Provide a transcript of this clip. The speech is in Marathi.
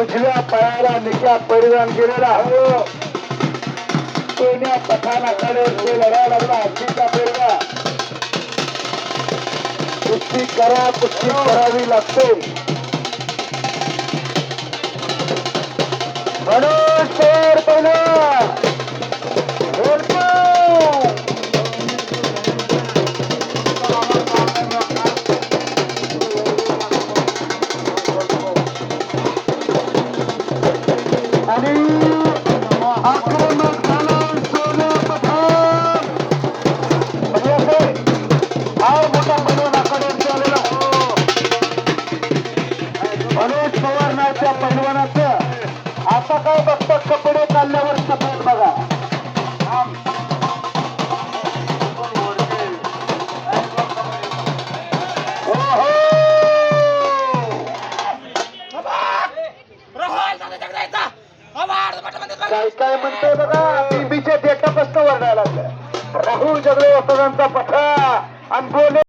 उजव्या पायाला निक्या परिधान केलेला हो कोण्या पठाणाकडे ते लढा लागला हत्तीचा पेरवा कुस्ती करा कुस्ती करावी लागते. कपडे काढल्यावर सफेद बघा काय काय म्हणतोय बघा? बीबीचे डेटा प्रश्न वर्णायला लागल्या राहुल जगळे वसंतांचा पठा. आणि बोले